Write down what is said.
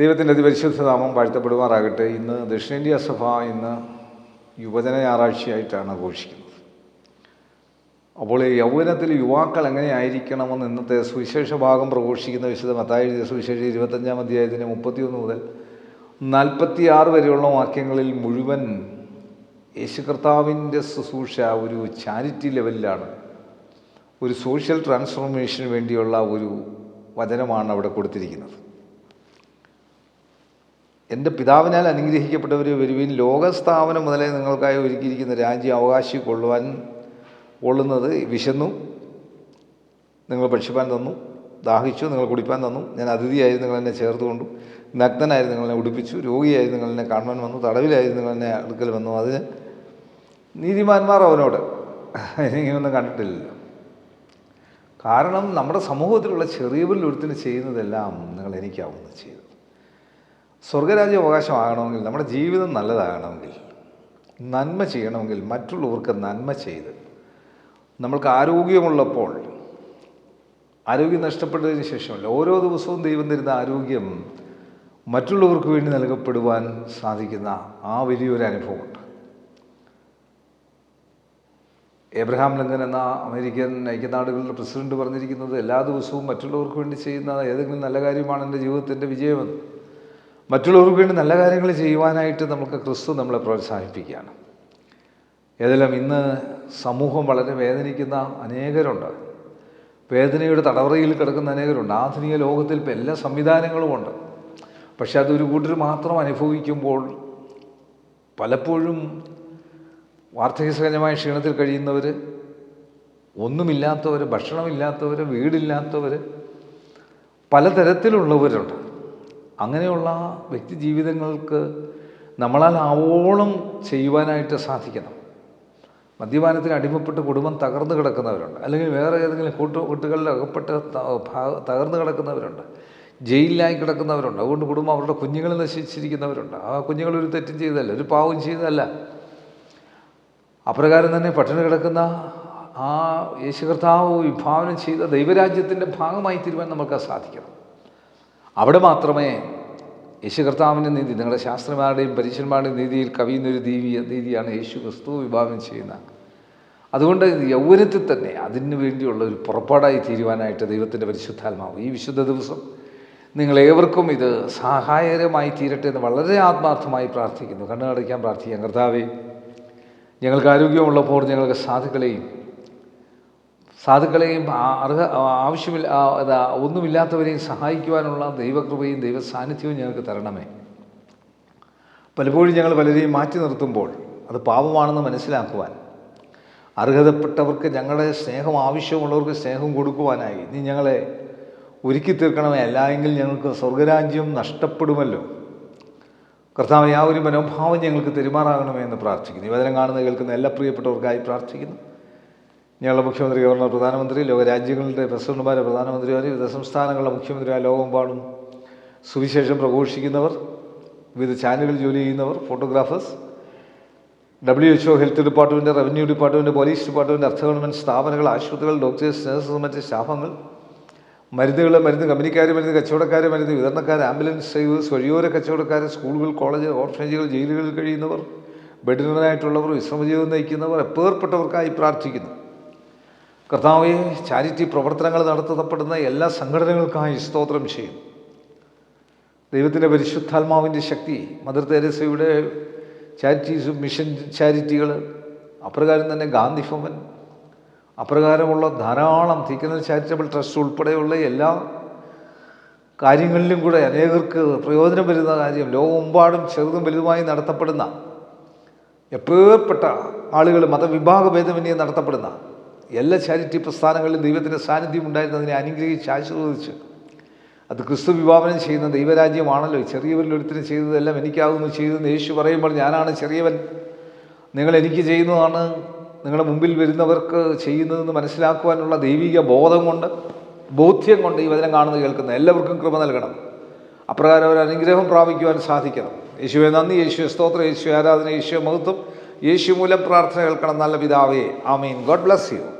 ദൈവത്തിന്റെ അതിപരിശുദ്ധനാമം വാഴ്ത്തപ്പെടുമാറാകട്ടെ. ഇന്ന് ദക്ഷിണേന്ത്യ സഭ ഇന്ന് യുവജന ഞായറാഴ്ചയായിട്ടാണ് ആഘോഷിക്കുന്നത്. അപ്പോൾ ഈ യൗവനത്തിൽ യുവാക്കൾ എങ്ങനെയായിരിക്കണമെന്ന് ഇന്നത്തെ സുവിശേഷ ഭാഗം പ്രഘോഷിക്കുന്ന വിശുദ്ധ മത്തായി സുവിശേഷം ഇരുപത്തഞ്ചാം അധ്യായത്തിന് മുപ്പത്തിയൊന്ന് മുതൽ നാൽപ്പത്തിയാറ് വരെയുള്ള വാക്യങ്ങളിൽ മുഴുവൻ യേശു കർത്താവിന്റെ ശുശ്രൂഷ ഒരു ചാരിറ്റി ലെവലിലാണ്. ഒരു സോഷ്യൽ ട്രാൻസ്ഫോർമേഷന് വേണ്ടിയുള്ള ഒരു വചനമാണ് അവിടെ കൊടുത്തിരിക്കുന്നത്. എന്റെ പിതാവിനാൽ അനുഗ്രഹിക്കപ്പെട്ടവർ വരുവിൻ ലോകസ്ഥാപനം മുതലേ നിങ്ങൾക്കായി ഒരുക്കിയിരിക്കുന്ന രാജ്യം അവകാശി കൊള്ളുവാൻ കൊള്ളുന്നത് വിശന്നു. നിങ്ങൾ ഭക്ഷിപ്പാൻ തന്നു ദാഹിച്ചു നിങ്ങൾ കുടിപ്പാൻ തന്നു. ഞാൻ അതിഥിയായി നിങ്ങൾ എന്നെ ചേർത്ത് കൊണ്ടു നഗ്നനായി നിങ്ങൾ എന്നെ ഉടുപ്പിച്ചു. രോഗിയായി നിങ്ങൾ എന്നെ കാണുവാൻ വന്നു. തടവിലായി നിങ്ങൾ എന്നെ അടുക്കൽ വന്നു. അതിന് നീതിമാന്മാർ അവനോട് ഇങ്ങനെയൊന്നും കണ്ടിട്ടില്ലല്ലോ. കാരണം നമ്മുടെ സമൂഹത്തിലുള്ള ചെറിയവരിൽ ഒരുത്തിന് ചെയ്യുന്നതെല്ലാം നിങ്ങൾ എനിക്കാവുന്നു ചെയ്തു. സ്വർഗരാജ്യ അവകാശമാകണമെങ്കിൽ നമ്മുടെ ജീവിതം നല്ലതാകണമെങ്കിൽ നന്മ ചെയ്യണമെങ്കിൽ മറ്റുള്ളവർക്ക് നന്മ ചെയ്ത് നമ്മൾക്ക് ആരോഗ്യമുള്ളപ്പോൾ ആരോഗ്യം നഷ്ടപ്പെട്ടതിന് ശേഷമല്ല ഓരോ ദിവസവും ദൈവം തരുന്ന ആരോഗ്യം മറ്റുള്ളവർക്ക് വേണ്ടി നൽകപ്പെടുവാൻ സാധിക്കുന്ന ആ വലിയൊരു അനുഭവമുണ്ട്. എബ്രഹാം ലിങ്കൻ എന്ന അമേരിക്കൻ ഐക്യനാടുകളുടെ പ്രസിഡന്റ് പറഞ്ഞിരിക്കുന്നത് എല്ലാ ദിവസവും മറ്റുള്ളവർക്ക് വേണ്ടി ചെയ്യുന്ന ഏതെങ്കിലും നല്ല കാര്യമാണ് എന്റെ ജീവിതത്തിന്റെ വിജയമെന്ന്. മറ്റുള്ളവർക്ക് വേണ്ടി നല്ല കാര്യങ്ങൾ ചെയ്യുവാനായിട്ട് നമുക്ക് ക്രിസ്തു നമ്മളെ പ്രോത്സാഹിപ്പിക്കുകയാണ്. ഏതെല്ലാം ഇന്ന് സമൂഹം വളരെ വേദനിക്കുന്ന അനേകരുണ്ട്. വേദനയുടെ തടവറയിൽ കിടക്കുന്ന അനേകരുണ്ട്. ആധുനിക ലോകത്തിൽ ഇപ്പോൾ എല്ലാ സംവിധാനങ്ങളുമുണ്ട് പക്ഷെ അതൊരു കൂട്ടർ മാത്രം അനുഭവിക്കുമ്പോൾ പലപ്പോഴും വാർദ്ധക്യസഹജമായ ക്ഷീണത്തിൽ കഴിയുന്നവർ ഒന്നുമില്ലാത്തവർ ഭക്ഷണമില്ലാത്തവർ വീടില്ലാത്തവർ പലതരത്തിലുള്ളവരുണ്ട്. അങ്ങനെയുള്ള വ്യക്തി ജീവിതങ്ങൾക്ക് നമ്മളാൽ ആവോളം ചെയ്യുവാനായിട്ട് സാധിക്കണം. മദ്യപാനത്തിന് അടിമപ്പെട്ട് കുടുംബം തകർന്നു കിടക്കുന്നവരുണ്ട്. അല്ലെങ്കിൽ വേറെ ഏതെങ്കിലും കൂട്ടു കൂട്ടുകളിൽ അകപ്പെട്ട് തകർന്നു കിടക്കുന്നവരുണ്ട്. ജയിലിലായി കിടക്കുന്നവരുണ്ട്. അതുകൊണ്ട് കുടുംബം അവരുടെ കുഞ്ഞുങ്ങൾ നശിച്ചിരിക്കുന്നവരുണ്ട്. ആ കുഞ്ഞുങ്ങൾ ഒരു തെറ്റും ചെയ്തതല്ല ഒരു പാവം ചെയ്തതല്ല. അപ്രകാരം തന്നെ പട്ടിണി കിടക്കുന്ന ആ യേശു കർത്താവ് വിഭാവനം ചെയ്ത ദൈവരാജ്യത്തിന്റെ ഭാഗമായി തീരുവാൻ നമുക്ക് സാധിക്കണം. അവിടെ മാത്രമേ യേശു കർത്താവിന്റെ നീതി നിങ്ങളുടെ ശാസ്ത്രന്മാരുടെയും പരീക്ഷന്മാരുടെയും നീതിയിൽ കവിയുന്നൊരു ദീവിയ നീതിയാണ് യേശു ക്രിസ്തു വിഭാവനം ചെയ്യുന്ന. അതുകൊണ്ട് യൗവനത്തിൽ തന്നെ അതിനു വേണ്ടിയുള്ള ഒരു പുറപ്പാടായി തീരുവാനായിട്ട് ദൈവത്തിന്റെ പരിശുദ്ധാത്മാവ് ഈ വിശുദ്ധ ദിവസം നിങ്ങളേവർക്കും ഇത് സഹായകരമായി തീരട്ടെ എന്ന് വളരെ ആത്മാർത്ഥമായി പ്രാർത്ഥിക്കുന്നു. കണ്ണുകടയ്ക്കാൻ പ്രാർത്ഥിക്കാം. കർത്താവേ ഞങ്ങൾക്ക് ആരോഗ്യമുള്ളപ്പോൾ ഞങ്ങൾക്ക് സാധുക്കളെയും സാധുക്കളെയും അർഹ ആവശ്യമില്ല ഒന്നുമില്ലാത്തവരെയും സഹായിക്കുവാനുള്ള ദൈവകൃപയും ദൈവ സാന്നിധ്യവും ഞങ്ങൾക്ക് തരണമേ. പലപ്പോഴും ഞങ്ങൾ പലരെയും മാറ്റി നിർത്തുമ്പോൾ അത് പാപമാണെന്ന് മനസ്സിലാക്കുവാൻ അർഹതപ്പെട്ടവർക്ക് ഞങ്ങളുടെ സ്നേഹം ആവശ്യമുള്ളവർക്ക് സ്നേഹം കൊടുക്കുവാനായി നീ ഞങ്ങളെ ഒരുക്കി തീർക്കണമേ. അല്ല എങ്കിൽ ഞങ്ങൾക്ക് സ്വർഗരാജ്യം നഷ്ടപ്പെടുമല്ലോ. കർത്താവ് ആ ഒരു മനോഭാവം ഞങ്ങൾക്ക് തെരുമാറാകണമേ എന്ന് പ്രാർത്ഥിക്കുന്നു. ഈ വചനം കാണുന്ന കേൾക്കുന്ന എല്ലാ പ്രിയപ്പെട്ടവർക്കായി പ്രാർത്ഥിക്കുന്നു. ഞങ്ങളുടെ മുഖ്യമന്ത്രി ഗവർണർ പ്രധാനമന്ത്രി ലോകരാജ്യങ്ങളുടെ പ്രസിഡന്റുമാർ പ്രധാനമന്ത്രിമാർ വിവിധ സംസ്ഥാനങ്ങളുടെ മുഖ്യമന്ത്രിമാർ ലോകമെമ്പാടും സുവിശേഷം പ്രഘോഷിക്കുന്നവർ വിവിധ ചാനലുകളിൽ ജോലി ചെയ്യുന്നവർ photographers W HO health department revenue department police department അർത്ഥ ഗവൺമെന്റ് സ്ഥാപനങ്ങൾ ആശുപത്രികൾ ഡോക്ടേഴ്സ് നഴ്സസ് മറ്റ് സ്റ്റാഫുകൾ മരുന്നുകൾ മരുന്ന് കമ്പനിക്കാർ മരുന്ന് കച്ചവടക്കാർ മരുന്ന് വിതരണക്കാർ ആംബുലൻസ് ഡ്രൈവേഴ്സ് വഴിയോര കച്ചവടക്കാർ സ്കൂളുകൾ കോളേജ് ഓർഫനേജുകൾ ജയിലുകളിൽ കഴിയുന്നവർ ബെഡിനായിട്ടുള്ളവർ വിശ്രമജീവിതം നയിക്കുന്നവർ എപ്പേർപ്പെട്ടവർക്കായി പ്രാർത്ഥിക്കുന്നു. കർത്താവെ ചാരിറ്റി പ്രവർത്തനങ്ങൾ നടത്തപ്പെടുന്ന എല്ലാ സംഘടനകൾക്കായി സ്തോത്രം ചെയ്യും. ദൈവത്തിന്റെ പരിശുദ്ധാത്മാവിന്റെ ശക്തി മദർ തെരേസയുടെ ചാരിറ്റീസും മിഷൻ ചാരിറ്റികൾ അപ്രകാരം തന്നെ ഗാന്ധി ഭവൻ അപ്രകാരമുള്ള ധാരാളം തിക്കുന്ന ചാരിറ്റബിൾ ട്രസ്റ്റ് ഉൾപ്പെടെയുള്ള എല്ലാ കാര്യങ്ങളിലും കൂടെ അനേകർക്ക് പ്രയോജനം വരുന്ന കാര്യം ലോകമെമ്പാടും ചെറുതും വലുതുമായി നടത്തപ്പെടുന്ന എപ്പേർപ്പെട്ട ആളുകൾ മതവിഭാഗ ഭേദമന്യേ നടത്തപ്പെടുന്ന എല്ലാ ചാരിറ്റി പ്രസ്ഥാനങ്ങളിലും ദൈവത്തിന്റെ സാന്നിധ്യം ഉണ്ടായിരുന്നതിനെ അനുഗ്രഹിച്ച് ആശീർവദിച്ച് അത് ക്രിസ്തു വിഭാവനം ചെയ്യുന്ന ദൈവരാജ്യമാണല്ലോ. ചെറിയവരിൽ ഒരുത്തിന് ചെയ്തതെല്ലാം എനിക്കാകുന്നു ചെയ്തതെന്ന് യേശു പറയുമ്പോൾ ഞാനാണ് ചെറിയവൻ. നിങ്ങൾ എനിക്ക് ചെയ്യുന്നതാണ്. നിങ്ങളുടെ മുമ്പിൽ വരുന്നവർക്ക് ചെയ്യുന്നതെന്ന് മനസ്സിലാക്കുവാനുള്ള ദൈവിക ബോധം കൊണ്ട് ബോധ്യം കൊണ്ട് ഈ വചനം കാണുന്നത് കേൾക്കുന്ന എല്ലാവർക്കും കൃപ നൽകണം. അപ്രകാരം ഒരു അനുഗ്രഹം പ്രാപിക്കുവാൻ സാധിക്കണം. യേശുവെ നന്ദി. യേശു സ്തോത്രം. യേശു ആരാധന. യേശു മഹത്വം. യേശു മൂലം പ്രാർത്ഥന കേൾക്കണം. നല്ല പിതാവേ. ആമീൻ. God bless you.